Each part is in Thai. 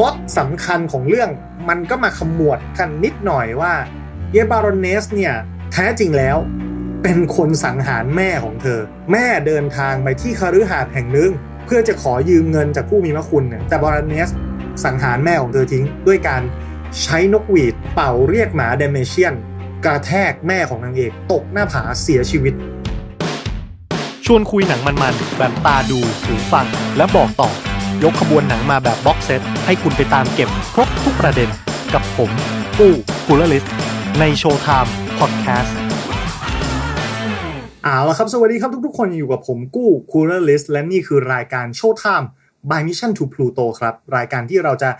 พล็อตสำคัญของเรื่องมันก็มาขมวดกันนิดหน่อยว่าเยบารอนเนสเนี่ยแท้จริงแล้วเป็นคนสังหารแม่ของเธอ แม่เดินทางไปที่คาฤหาสน์แห่งหนึ่ง เพื่อจะขอยืมเงินจากผู้มีพระคุณเนี่ยแต่บารอนเนสสังหารแม่ของเธอทิ้ง ด้วยการใช้นกหวีดเป่าเรียกหมาเดเมเชียน กระแทกแม่ของนางเอกตกหน้าผาเสียชีวิต ชวนคุยหนังมันๆแบบตาดูหูฟังและบอกต่อ ยกขบวนหนังมาแบบบ็อกเซตให้คุณไปตามเก็บครบทุกประเด็นกับผมกู้คูลลิสในโชว์ไทม์พอดแคสต์เอาละครับ สวัสดีครับทุกๆ คนอยู่กับผมกู้ Cooler List และนี่คือรายการ Showtime by Mission to Pluto ครับ รายการที่เราจะ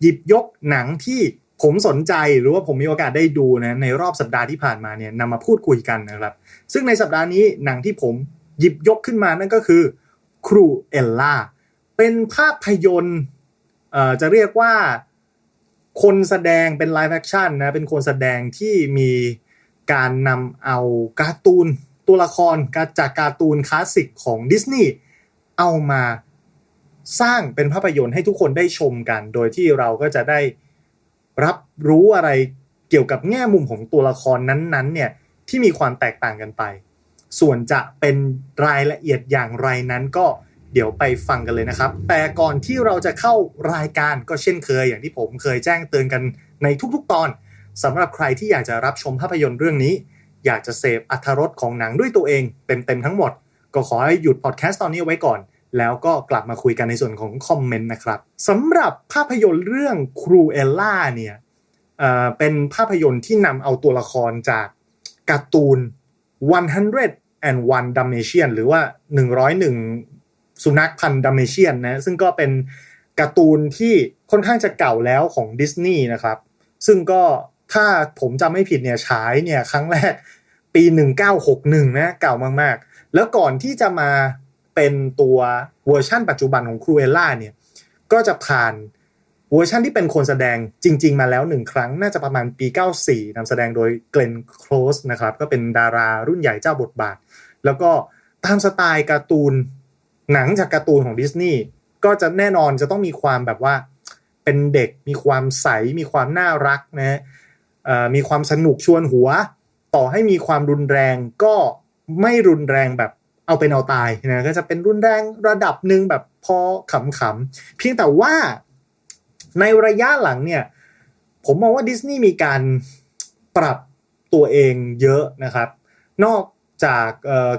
หยิบยกหนังที่ผมสนใจหรือว่าผมมีโอกาสได้ดูนะในรอบสัปดาห์ที่ผ่านมาเนี่ยนำมาพูดคุยกันนะครับ ซึ่งในสัปดาห์นี้หนังที่ผมหยิบยกขึ้นมานั่นก็คือครูเอลล่า เป็นภาพยนตร์จะเรียกว่าคนแสดงเป็นไลฟ์แอคชั่นนะ เป็นคนแสดงที่มีการนำเอาการ์ตูนตัวละครจากการ์ตูนคลาสสิกของดิสนีย์เอามาสร้างเป็นภาพยนตร์ให้ทุกคนได้ชมกัน โดยที่เราก็จะได้รับรู้อะไรเกี่ยวกับแง่มุมของตัวละครนั้นๆ เนี่ยที่มีความแตกต่างกันไป ส่วนจะเป็นรายละเอียดอย่างไรนั้นก็ เดี๋ยวไปฟังกันเลยนะครับ แต่ก่อนที่เราจะเข้ารายการก็เช่นเคย อย่างที่ผมเคยแจ้งเตือนกันในทุกๆตอนสำหรับใครที่อยากจะรับชมภาพยนตร์เรื่องนี้ อยากจะเสพอัธรสของหนังด้วยตัวเองเต็มๆทั้งหมด ก็ขอให้หยุดพอดแคสต์ตอนนี้ไว้ก่อน แล้วก็กลับมาคุยกันในส่วนของคอมเมนต์นะครับสำหรับภาพยนตร์เรื่องครูเอลล่าเนี่ยเเป็นภาพยนตร์ที่นำเอาตัวละครจากการ์ตูน101 Dalmatian หรือว่า 101 สุนัขพันธุ์ดัมเมเชียนนะซึ่งก็เป็นการ์ตูนที่ค่อนข้างจะเก่าแล้วของดิสนีย์นะครับ ซึ่งก็ถ้าผมจำไม่ผิดเนี่ยฉายเนี่ยครั้งแรกปี 1961 นะเก่ามากๆ แล้วก่อนที่จะมาเป็นตัวเวอร์ชั่นปัจจุบันของครูเอล่าเนี่ยก็จะผ่านเวอร์ชันที่เป็นคนแสดงจริง ๆ มาแล้วหนึ่งครั้งน่าจะประมาณปี 94นำแสดงโดยเกรนโคลสนะครับ ก็เป็นดารารุ่นใหญ่เจ้าบทบาท แล้วก็ตามสไตล์การ์ตูน หนังจากการ์ตูนของดิสนีย์ก็จะแน่นอนจะต้องมีความแบบว่า เป็นเด็กมีความใส มีความน่ารักนะเอ่อมีความสนุกชวนหัว ต่อให้มีความรุนแรงก็ไม่รุนแรงแบบเอาเป็นเอาตายนะก็จะเป็นรุนแรงระดับหนึ่งแบบพอขำๆเพียงแต่ว่าในระยะหลังเนี่ย ผมมองว่าดิสนีย์มีการปรับตัวเองเยอะนะครับ นอกจาก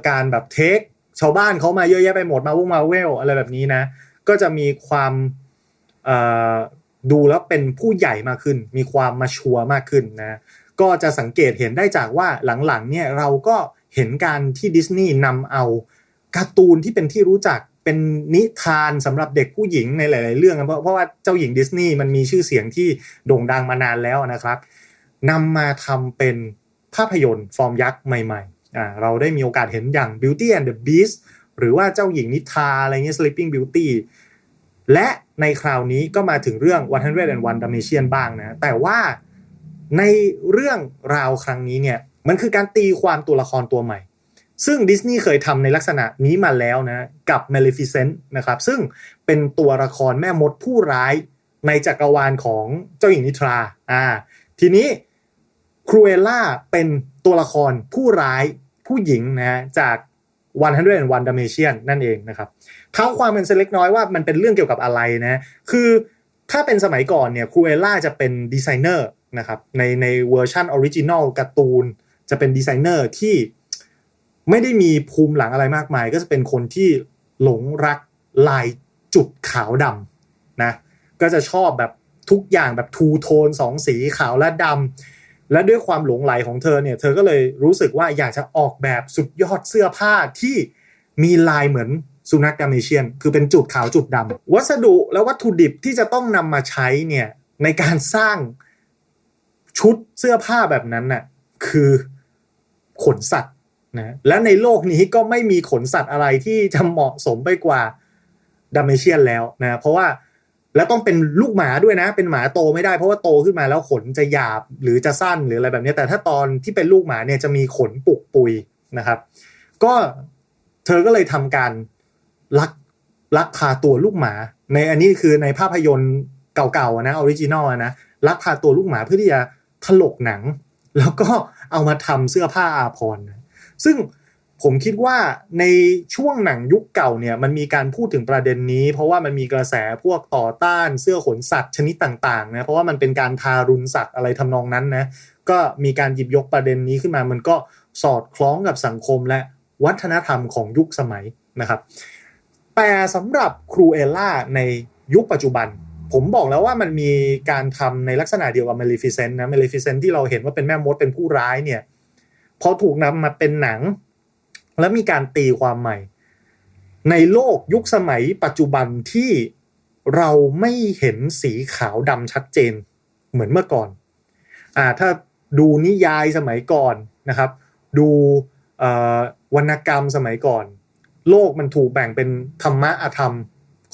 การแบบเทค ชาวบ้านเขามาเยอะแยะไปหมดมาวงมาเวลอะไรแบบนี้นะ ก็จะมีความดูแล้วเป็นผู้ใหญ่มากขึ้น มีความมาชัวมากขึ้นนะ ก็จะสังเกตเห็นได้จากว่าหลังๆเนี่ยเราก็เห็นการที่ดิสนีย์นำเอาการ์ตูนที่เป็นที่รู้จักเป็นนิทานสำหรับเด็กผู้หญิงในหลาย ๆ เรื่องเพราะเพราะว่าเจ้าหญิงดิสนีย์มันมีชื่อเสียงที่โด่งดังมานานแล้วนะครับนำมาทำเป็นภาพยนตร์ฟอร์มยักษ์ใหม่ ๆ เราได้มีโอกาสเห็นอย่าง Beauty and the Beast หรือว่าเจ้าหญิงนิทราอะไรเงี้ย Sleeping Beauty และในคราวนี้ก็มาถึงเรื่อง 101 Dalmatian บ้างนะ แต่ว่าในเรื่องราวครั้งนี้เนี่ย มันคือการตีความตัวละครตัวใหม่ ซึ่งดิสนีย์เคยทำในลักษณะนี้มาแล้วนะกับ Maleficent นะครับ ซึ่งเป็นตัวละครแม่มดผู้ร้ายในจักรวาลของเจ้าหญิงนิทรา อ่า ทีนี้ ครูเอล่าเป็นตัวละครผู้ร้ายผู้หญิงนะฮะจาก101 Dalmatian นั่นเองนะครับเท้าความเป็นเล็กน้อยว่ามันเป็นเรื่องเกี่ยวกับอะไรนะคือถ้าเป็นสมัยก่อนเนี่ยครูเอล่าจะเป็นดีไซเนอร์นะครับในในเวอร์ชันออริจินอลการ์ตูนจะเป็นดีไซเนอร์ที่ไม่ได้มีภูมิหลังอะไรมากมาย ก็จะเป็นคนที่หลงรักลายจุดขาวดำนะก็จะชอบแบบทุกอย่างแบบทูโทนสองสีขาวและดำ และด้วยความหลงไหลของเธอเนี่ย เธอก็เลยรู้สึกว่าอยากจะออกแบบสุดยอดเสื้อผ้าที่มีลายเหมือนสุนัขดาเมเชียน คือเป็นจุดขาวจุดดำวัสดุและวัตถุดิบที่จะต้องนำมาใช้เนี่ยในการสร้างชุดเสื้อผ้าแบบนั้นน่ะคือขนสัตว์นะและในโลกนี้ก็ไม่มีขนสัตว์อะไรที่จะเหมาะสมไปกว่าดาเมเชียนแล้วนะเพราะว่า แล้วต้องเป็นลูกหมาด้วยนะ เป็นหมาโตไม่ได้เพราะว่าโตขึ้นมาแล้วขนจะหยาบหรือจะสั้นหรืออะไรแบบนี้แต่ถ้าตอนที่เป็นลูกหมาเนี่ยจะมีขนปุกปุยนะครับ ก็เธอก็เลยทำการลักลักพาตัวลูกหมา ในอันนี้คือในภาพยนตร์เก่าๆนะออริจินอลนะลักพาตัวลูกหมาเพื่อที่จะถลกหนัง แล้วก็เอามาทำเสื้อผ้าอาภรณ์นะซึ่ง ผมคิดว่าในช่วงหนังยุคเก่าเนี่ยมันมีการพูดถึงประเด็นนี้ เพราะว่ามันมีกระแสพวกต่อต้านเสื้อขนสัตว์ชนิดต่างๆนะเพราะว่ามันเป็นการทารุณสัตว์อะไรทำนองนั้นนะก็มีการหยิบยกประเด็นนี้ขึ้นมา มันก็สอดคล้องกับสังคมและวัฒนธรรมของยุคสมัยนะครับแต่สำหรับครูเอล่าในยุคปัจจุบัน ผมบอกแล้วว่ามันมีการทำในลักษณะเดียวกับ Maleficent นะ Maleficent ที่เราเห็นว่าเป็นแม่มดเป็นผู้ร้ายเนี่ยพอถูกนำมาเป็นหนัง แล้วมีการตีความใหม่ ในโลกยุคสมัยปัจจุบันที่เราไม่เห็นสีขาวดำชัดเจนเหมือนเมื่อก่อนอ่าถ้าดูนิยายสมัยก่อนนะครับ ดูวรรณกรรมสมัยก่อน โลกมันถูกแบ่งเป็นธรรมะอธรรม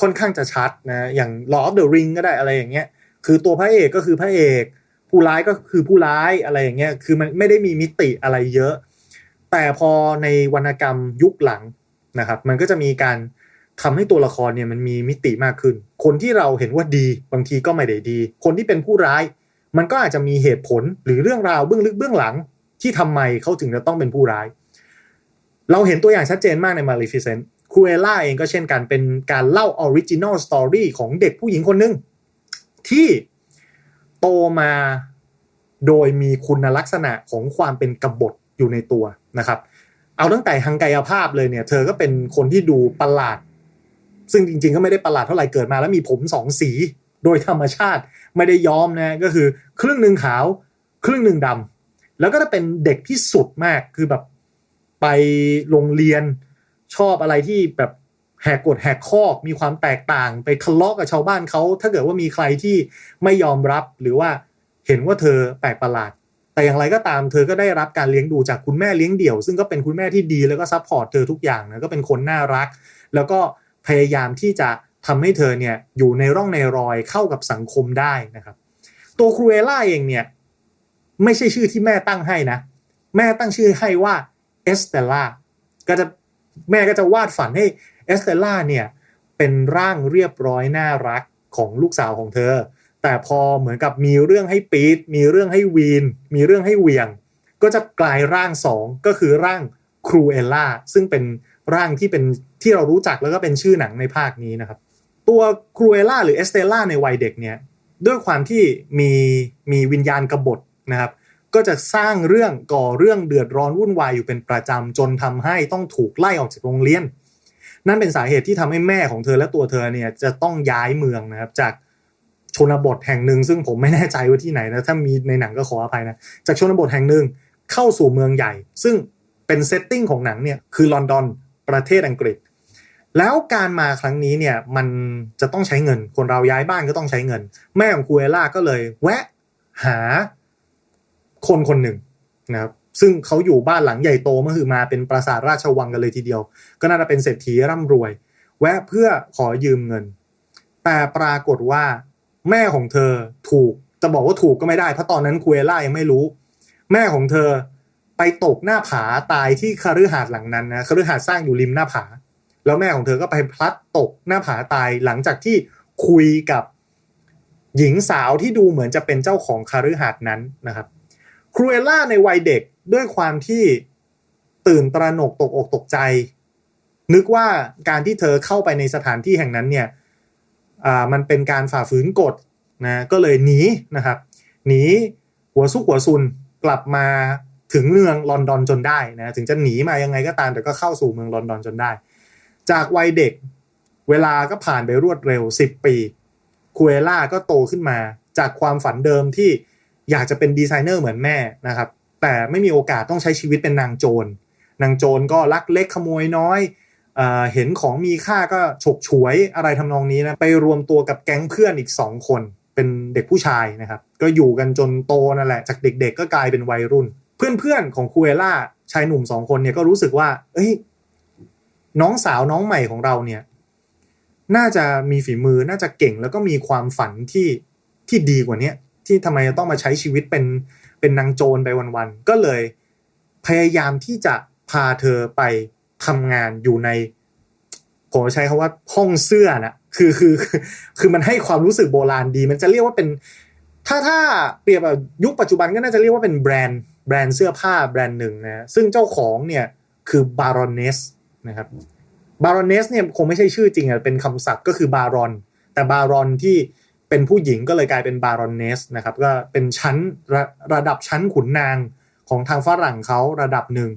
ค่อนข้างจะชัดนะอย่าง Lord of the Ring ก็ได้อะไรอย่างเงี้ยคือตัวพระเอกก็คือพระเอก ผู้ร้ายก็คือผู้ร้ายอะไรอย่างเงี้ยคือมันไม่ได้มีมิติอะไรเยอะ แต่พอในวรรณกรรมยุคหลังนะครับ มันก็จะมีการทำให้ตัวละครเนี่ยมันมีมิติมากขึ้น คนที่เราเห็นว่าดีบางทีก็ไม่ได้ดี คนที่เป็นผู้ร้าย มันก็อาจจะมีเหตุผลหรือเรื่องราวเบื้องลึกเบื้องหลัง ที่ทำไมเขาถึงจะต้องเป็นผู้ร้าย เราเห็นตัวอย่างชัดเจนมากใน Maleficent ครูเอล่าเองก็เช่นกันเป็นการเล่าออริจินอลสตอรี่ของเด็กผู้หญิงคนหนึ่งที่โตมาโดยมีคุณลักษณะของความเป็นกบฏอยู่ในตัว นะครับ เอาตั้งแต่ทางกายภาพเลยเนี่ย เธอก็เป็นคนที่ดูประหลาด ซึ่งจริง ๆ ก็ไม่ได้ประหลาดเท่าไหร่เกิดมา แล้วมีผมสองสีโดยธรรมชาติไม่ได้ย้อมนะก็คือครึ่งหนึ่งขาว ครึ่งหนึ่งดำแล้วก็จะเป็นเด็กที่สุดมากคือแบบไปโรงเรียนชอบอะไรที่แบบแหกกฎแหกข้อมีความแตกต่าง ไปทะเลาะกับชาวบ้านเขาถ้าเกิดว่ามีใครที่ไม่ยอมรับหรือว่าเห็นว่าเธอแปลกประหลาด แต่อย่างไรก็ตามเธอก็ได้รับการเลี้ยงดูจากคุณแม่เลี้ยงเดี่ยว ซึ่งก็เป็นคุณแม่ที่ดีแล้วก็ซัพพอร์ตเธอทุกอย่างนะก็เป็นคนน่ารัก แล้วก็พยายามที่จะทำให้เธอเนี่ยอยู่ในร่องในรอยเข้ากับสังคมได้นะครับ ตัวครูเอล่าเองเนี่ยไม่ใช่ชื่อที่แม่ตั้งให้นะ แม่ตั้งชื่อให้ว่าเอสเตล่าก็จะแม่ก็จะวาดฝันให้เอสเตล่าเนี่ยเป็นร่างเรียบร้อยน่ารักของลูกสาวของเธอ แต่พอเหมือนกับมีเรื่องให้ปีดมีเรื่องให้วีน มีเรื่องให้เวียง ก็จะกลายร่างสองก็คือร่างครูเอล่าซึ่งเป็นร่างที่เป็นที่เรารู้จักแล้วก็เป็นชื่อหนังในภาคนี้นะครับ ตัวครูเอล่าหรือเอสเตล่าในวัยเด็กเนี่ยด้วยความที่มีมีวิญญาณกบฏนะครับ ก็จะสร้างเรื่องก่อเรื่องเดือดร้อนวุ่นวายอยู่เป็นประจำจนทำให้ต้องถูกไล่ออกจากโรงเรียน นั่นเป็นสาเหตุที่ทำให้แม่ของเธอและตัวเธอเนี่ยจะต้องย้ายเมืองนะครับจาก ชนบทแห่งหนึ่ง ซึ่งผมไม่แน่ใจว่าที่ไหนนะถ้ามีในหนังก็ขออภัยนะจากชนบทแห่งหนึ่งเข้าสู่เมืองใหญ่ ซึ่งเป็นเซตติ้งของหนังเนี่ยคือลอนดอนประเทศอังกฤษ แล้วการมาครั้งนี้เนี่ยมันจะต้องใช้เงิน คนเราย้ายบ้านก็ต้องใช้เงิน แม่ของคูเอล่าก็เลย แวะหาคนคนหนึ่งนะครับซึ่งเขาอยู่บ้านหลังใหญ่โตเมื่อคือมาเป็นปราสาทราชวังกันเลยทีเดียว ก็น่าจะเป็นเศรษฐีร่ำรวย แวะเพื่อขอยืมเงิน แต่ปรากฏว่า แม่ของเธอถูกจะบอกว่าถูกก็ไม่ได้เพราะตอนนั้นคุเอล่ายังไม่รู้ แม่ของเธอไปตกหน้าผาตายที่คฤหาสน์หลังนั้นนะคฤหาสน์สร้างอยู่ริมหน้าผา แล้วแม่ของเธอก็ไปพลัดตกหน้าผาตายหลังจากที่คุยกับหญิงสาวที่ดูเหมือนจะเป็นเจ้าของคฤหาสน์นั้นนะครับครูเอล่าในวัยเด็กด้วยความที่ตื่นตระหนกตกอกตกใจ นึกว่าการที่เธอเข้าไปในสถานที่แห่งนั้นเนี่ย อ่ามันเป็นการฝ่าฝืนกฎนะก็เลยหนีนะครับหนีหัวซุกหัวซุนกลับมาถึงเมืองลอนดอนจนได้นะถึงจะหนีมายังไงก็ตามแต่ก็เข้าสู่เมืองลอนดอนจนได้ จากวัยเด็กเวลาก็ผ่านไปรวดเร็ว 10 ปีคูเอล่าก็โตขึ้นมา จากความฝันเดิมที่อยากจะเป็นดีไซเนอร์เหมือนแม่นะครับแต่ไม่มีโอกาสต้องใช้ชีวิตเป็นนางโจรนางโจรก็ลักเล็กขโมยน้อย เห็นของมีค่าก็ฉกฉวยอะไรทำนองนี้นะไปรวมตัวกับแก๊งเพื่อนอีกสองคน เป็นเด็กผู้ชายนะครับ ก็อยู่กันจนโตนั่นแหละ จากเด็กๆ ก็กลายเป็นวัยรุ่น เพื่อนๆของคูเอล่าชายหนุ่มสองคนเนี่ยก็รู้สึกว่า เอ้ย น้องสาวน้องใหม่ของเราเนี่ย น่าจะมีฝีมือน่าจะเก่งแล้วก็มีความฝันที่ที่ดีกว่านี้ที่ทำไมจะต้องมาใช้ชีวิตเป็นเป็นนางโจรไปวันๆก็เลย พยายามที่จะพาเธอไป ทำงานอยู่ในผมใช้คาว่าห้องเสื้อนะคือคือคือคือมันให้ความรู้สึกโบราณดี มันจะเรียกว่าเป็น ถ้าถ้าเปรียบแบบยุคปัจจุบันก็น่าจะเรียกว่าเป็นแบรนด์แบรนด์เสื้อผ้าแบรนด์หนึ่งนะซึ่งเจ้าของเนี่ยคือบารอนเนสนะครับบารอนเนสเนี่ยคงไม่ใช่ชื่อจริงอะเป็นคำศัพท์ก็คือบารอน แต่บารอนที่เป็นผู้หญิงก็เลยกลายเป็นบารอนเนสนะครับก็เป็นชั้นระระดับชั้นขุนนางของทางฝรั่งเขาระดับหนึ่ง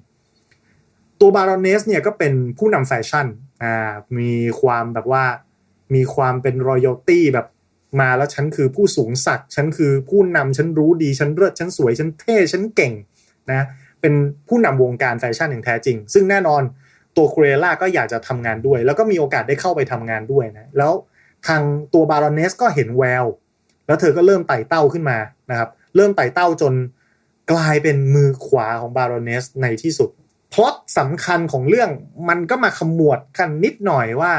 ตัวบารอนเนสเนี่ยก็เป็นผู้นำแฟชั่นอ่ามีความแบบว่ามีความเป็นรอยัลตี้แบบมาแล้วฉันคือผู้สูงศักดิ์ฉันคือผู้นำฉันรู้ดีฉันเลิศฉันสวยฉันเท่ฉันเก่งนะเป็นผู้นำวงการแฟชั่นอย่างแท้จริง ซึ่งแน่นอนตัวคูเรล่าก็อยากจะทำงานด้วย แล้วก็มีโอกาสได้เข้าไปทำงานด้วยนะแล้วทางตัวบารอนเนสก็เห็นแวว แล้วเธอก็เริ่มไต่เต้าขึ้นมานะครับ เริ่มไต่เต้าจนกลายเป็นมือขวาของบารอนเนสในที่สุด พล็อตสำคัญของเรื่องมันก็มาขมวดกันนิดหน่อยว่า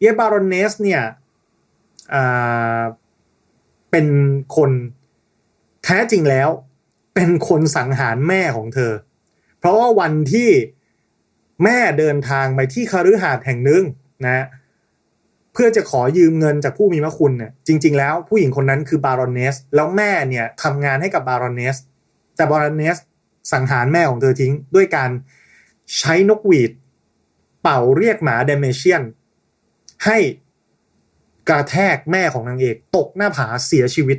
เยบารอนเนสเนี่ยเป็นคนแท้จริงแล้ว เป็นคนสังหารแม่ของเธอ เพราะว่าวันที่แม่เดินทางไปที่คฤหาสน์แห่งหนึ่งนะเพื่อจะขอยืมเงินจากผู้มีพระคุณเนี่ยจริง ๆ แล้วผู้หญิงคนนั้นคือบารอนเนส แล้วแม่เนี่ยทำงานให้กับบารอนเนส แต่บารอนเนสสังหารแม่ของเธอทิ้งด้วยการ ใช้นกหวีด เป่าเรียกหมาเดเมเชียน ให้กระแทกแม่ของนางเอกตกหน้าผาเสียชีวิต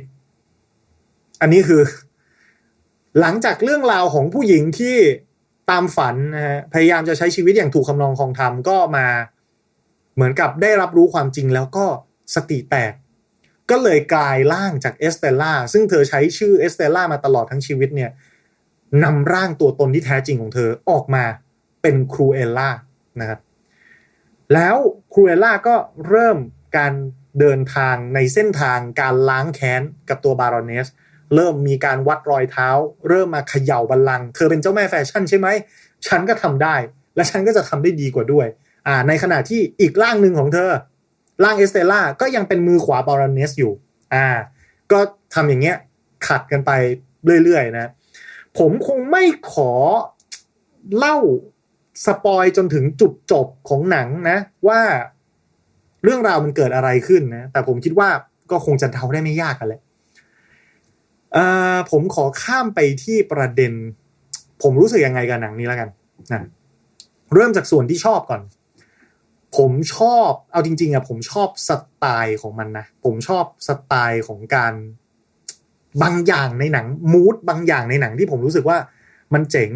อันนี้คือ หลังจากเรื่องราวของผู้หญิงที่ตามฝันนะฮะพยายามจะใช้ชีวิตอย่างถูกคำนองคองธรรมก็มาเหมือนกับได้รับรู้ความจริงแล้วก็สติแตกก็เลยกลายร่างจากเอสเตล่าซึ่งเธอใช้ชื่อเอสเตล่ามาตลอดทั้งชีวิตเนี่ยนำร่างตัวตนที่แท้จริงของเธอออกมา เป็นครูเอลล่านะครับแล้วครูเอลล่าก็เริ่มการเดินทางในเส้นทางการล้างแค้นกับตัวบารอนเนส เริ่มมีการวัดรอยเท้า เริ่มมาเขย่าบัลลังก์เธอเป็นเจ้าแม่แฟชั่นใช่ไหม ฉันก็ทำได้ และฉันก็จะทำได้ดีกว่าด้วยอ่าในขณะที่อีกร่างหนึ่งของเธอ ร่างเอสเตล่าก็ยังเป็นมือขวาบารอนเนสอยู่อ่าก็ทำอย่างเงี้ยขัดกันไปเรื่อยๆนะ ผมคงไม่ขอเล่า สปอยจนถึงจุดจบของหนังนะ ว่าเรื่องราวมันเกิดอะไรขึ้นนะ แต่ผมคิดว่าก็คงจะเดาได้ไม่ยากกันแหละผมขอข้ามไปที่ประเด็น ผมรู้สึกยังไงกับหนังนี้แล้วกันนะเริ่มจากส่วนที่ชอบก่อน ผมชอบเอาจริง ๆอะผมชอบสไตล์ของมันนะ ผมชอบสไตล์ของการบางอย่างในหนังมูดบางอย่างในหนังที่ผมรู้สึกว่ามันเจ๋ง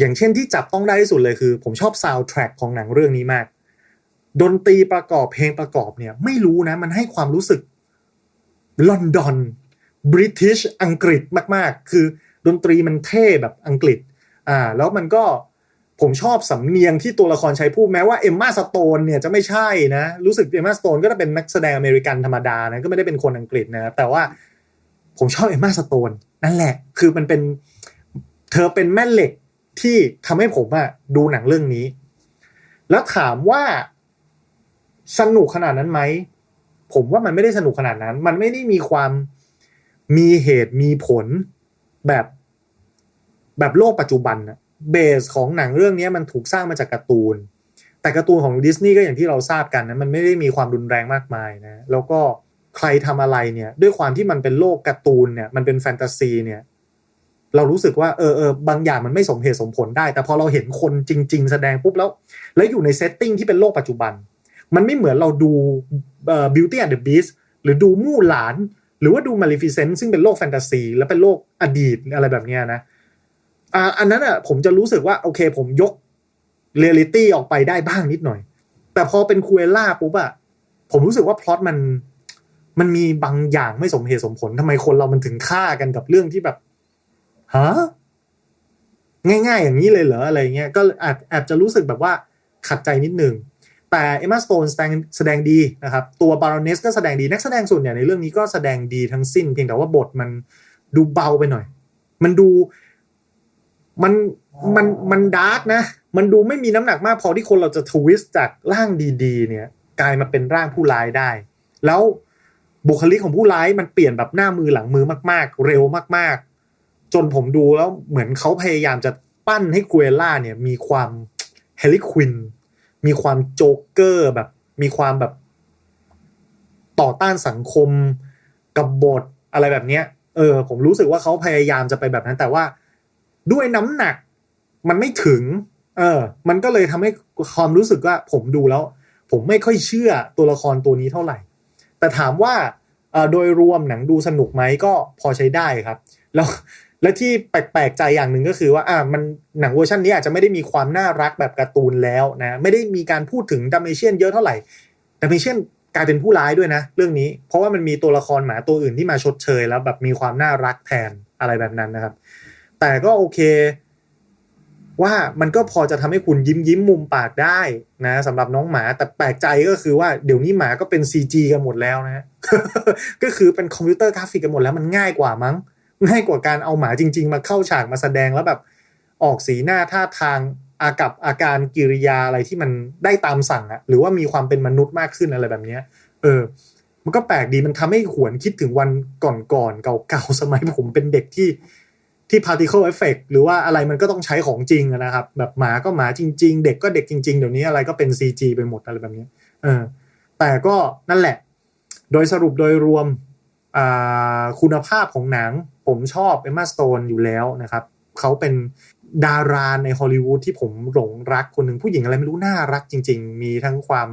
อย่างเช่นที่จับต้องได้ที่สุดเลยคือ ผมชอบซาวด์แทร็กของหนังเรื่องนี้มาก ดนตรีประกอบเพลงประกอบเนี่ย ไม่รู้นะ มันให้ความรู้สึกลอนดอนบริทิชอังกฤษมาก ๆ คือดนตรีมันเท่แบบอังกฤษ อ่า แล้วมันก็ผมชอบสำเนียงที่ตัวละครใช้พูดแม้ว่าเอมมาสโตนเนี่ยจะไม่ใช่นะ รู้สึกเอมมาสโตนก็จะเป็นนักแสดงอเมริกันธรรมดานะก็ไม่ได้เป็นคนอังกฤษนะแต่ว่าผมชอบเอมมาสโตนนั่นแหละ คือมันเป็น เธอเป็นแม่เหล็ก ที่ทำให้ผมอะดูหนังเรื่องนี้ แล้วถามว่าสนุกขนาดนั้นไหม ผมว่ามันไม่ได้สนุกขนาดนั้น มันไม่ได้มีความมีเหตุมีผลแบบแบบโลกปัจจุบันนะเบสของหนังเรื่องนี้มันถูกสร้างมาจากการ์ตูน แต่การ์ตูนของดิสนีย์ก็อย่างที่เราทราบกันนะมันไม่ได้มีความรุนแรงมากมายนะ แล้วก็ใครทำอะไรเนี่ย ด้วยความที่มันเป็นโลกการ์ตูนเนี่ย มันเป็นแฟนตาซีเนี่ย เรารู้สึกว่าเออเออบางอย่างมันไม่สมเหตุสมผลได้ แต่พอเราเห็นคนจริง ๆ แสดงปุ๊บแล้ว แล้วอยู่ในเซตติ้งที่เป็นโลกปัจจุบัน มันไม่เหมือนเราดูเอ่อ Beauty and the Beast หรือดูมู่หลาน หรือว่าดู Maleficent ซึ่งเป็นโลกแฟนตาซี และเป็นโลกอดีตอะไรแบบนี้นะอ่าอันนั้นอะผมจะรู้สึกว่า โอเคผมยกเรียลิตี้ออกไปได้บ้างนิดหน่อย แต่พอเป็นคูเอล่าปุ๊บอะผมรู้สึกว่าพล็อตมันมันมีบางอย่างไม่สมเหตุสมผลทำไมคนเรามันถึงฆ่ากันกับเรื่องที่แบบ ฮะง่ายๆ อย่างนี้เลยเหรออะไรเงี้ยก็อาจอาจะรู้สึกแบบว่าขัดใจนิดนึง แต่เอมมาสโตนแสดงแสดงดีนะครับ ตัวบารอนเนสก็แสดงดีนักแสดงส่วนใหญ่ในเรื่องนี้ก็แสดงดีทั้งสิ้น เพียงแต่ว่าบทมันดูเบาไปหน่อย มันดูมันมันมันดาร์กนะ มันดูไม่มีน้ำหนักมากพอที่คนเราจะทวิสต์จากร่างดีๆ เนี่ย กลายมาเป็นร่างผู้ร้ายได้ แล้วบุคลิกของผู้ร้ายมันเปลี่ยนแบบหน้ามือหลังมือมาก ๆ เร็วมากๆ จนผมดูแล้วเหมือนเขาพยายามจะปั้นให้กูเอล่าเนี่ยมีความเฮลิควิน มีความโจ๊กเกอร์แบบ มีความแบบต่อต้านสังคมกับบทอะไรแบบเนี้ย เออ ผมรู้สึกว่าเขาพยายามจะไปแบบนั้น แต่ว่าด้วยน้ำหนักมันไม่ถึง เออ มันก็เลยทำให้ความรู้สึกว่า ผมดูแล้ว ผมไม่ค่อยเชื่อตัวละครตัวนี้เท่าไหร่ แต่ถามว่าโดยรวมหนังดูสนุกไหมก็พอใช้ได้ครับ แล้ว และที่แปลกๆใจอย่างหนึ่งก็คือว่าอ่ามันหนังเวอร์ชันนี้อาจจะไม่ได้มีความน่ารักแบบการ์ตูนแล้วนะไม่ได้มีการพูดถึงดัมเมเชียนเยอะเท่าไหร่ดัมเมเชียนกลายเป็นผู้ร้ายด้วยนะ เรื่องนี้ เพราะว่ามันมีตัวละครหมาตัวอื่นที่มาชดเชย แล้วแบบมีความน่ารักแทนอะไรแบบนั้นนะครับ แต่ก็โอเค ว่ามันก็พอจะทำให้คุณยิ้มยิ้มมุมปากได้นะสำหรับน้องหมาแต่แปลกใจก็คือว่าเดี๋ยวนี้หมาก็เป็น CG กันหมดแล้วนะ ก็คือเป็นคอมพิวเตอร์กราฟิกกันหมดแล้วมันง่ายกว่ามั้ง ง่ายกว่าการเอาหมาจริง ๆ มาเข้าฉากมาแสดงแล้วแบบออกสีหน้าท่าทางอากับอาการกิริยาอะไรที่มันได้ตามสั่งอะหรือว่ามีความเป็นมนุษย์มากขึ้นอะไรแบบเนี้ย เออ มันก็แปลกดีมันทำให้หวนคิดถึงวันก่อนๆเก่าๆสมัยผมเป็นเด็กที่ที่ particle effect หรือว่าอะไรมันก็ต้องใช้ของจริงนะครับ แบบหมาก็หมาจริง ๆ เด็กก็เด็กจริง ๆ เดี๋ยวนี้อะไรก็เป็น CG ไปหมดอะไรแบบนี้ เออ แต่ก็นั่นแหละ โดยสรุปโดยรวม คุณภาพของหนัง ผมชอบเอมมาสโตนอยู่แล้วนะครับ เขาเป็นดาราในฮอลลีวูดที่ผมหลงรักคนหนึ่งผู้หญิงอะไรไม่รู้น่ารักจริง ๆ มีทั้งความ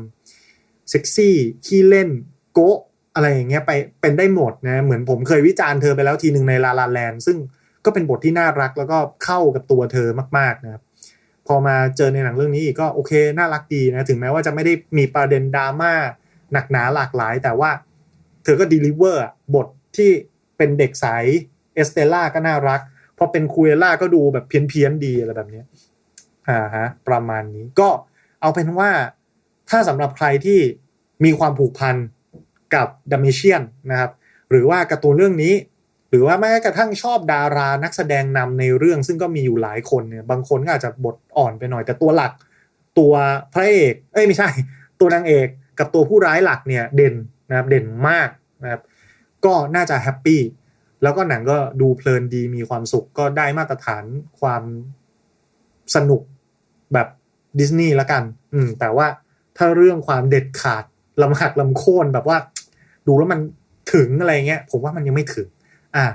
เซ็กซี่ขี้เล่นโกะอะไรอย่างเงี้ยไปเป็นได้หมดนะเหมือนผมเคยวิจารณ์เธอไปแล้วทีหนึ่งในลาลาแลนซึ่งก็เป็นบทที่น่ารักแล้วก็เข้ากับตัวเธอมากๆนะครับพอมาเจอในหนังเรื่องนี้อีกก็โอเคน่ารักดีนะถึงแม้ว่าจะไม่ได้มีประเด็นดราม่าหนักหนาหลากหลาย แต่ว่า ธอก็ดีลิเวอร์บทที่เป็นเด็กใสเอสเตล่าก็น่ารัก พอเป็นคูเอล่าก็ดูแบบเพี้ยนๆดีอะไรแบบนี้อ่าฮะประมาณนี้ก็เอาเป็นว่าถ้าสำหรับใครที่มีความผูกพันกับดัมเมเชียนนะครับ หรือว่าการ์ตูนเรื่องนี้ หรือว่าแม้กระทั่งชอบดารานักแสดงนำในเรื่อง ซึ่งก็มีอยู่หลายคนเนี่ยบางคนก็อาจจะบทอ่อนไปหน่อย แต่ตัวหลัก ตัวพระเอก เอ้ยไม่ใช่ ตัวนางเอกกับตัวผู้ร้ายหลักเนี่ยเด่นนะครับเด่นมาก นะครับก็น่าจะแฮปปี้แล้วก็หนังก็ดูเพลินดีมีความสุขก็ได้มาตรฐานความสนุกแบบดิสนีย์ละกัน อืม แต่ว่าถ้าเรื่องความเด็ดขาดลำหักลำโค่นแบบว่า ดูแล้วมันถึงอะไรเงี้ย ผมว่ามันยังไม่ถึง อะ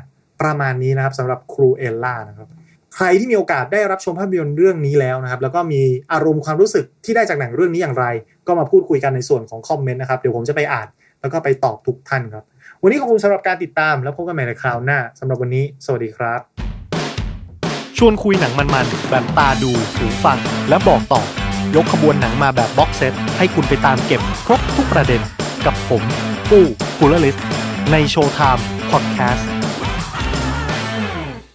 ประมาณนี้นะครับสำหรับครูเอลล่านะครับ ใครที่มีโอกาสได้รับชมภาพยนตร์เรื่องนี้แล้วนะครับ แล้วก็มีอารมณ์ความรู้สึกที่ได้จากหนังเรื่องนี้อย่างไร ก็มาพูดคุยกันในส่วนของคอมเมนต์นะครับ เดี๋ยวผมจะไปอ่าน แล้วก็ไปตอบทุกท่านครับ วันนี้ขอบคุณสำหรับการติดตาม แล้วพบกันใหม่ในคราวหน้าสำหรับวันนี้ สวัสดีครับ ชวนคุยหนังมันๆแบบตาดูหูฟังและบอกต่อ ยกขบวนหนังมาแบบบ็อกเซตให้คุณไปตามเก็บครบทุกประเด็น กับผมปู้กุลลิสในโชว์ไทม์พอดแคสต์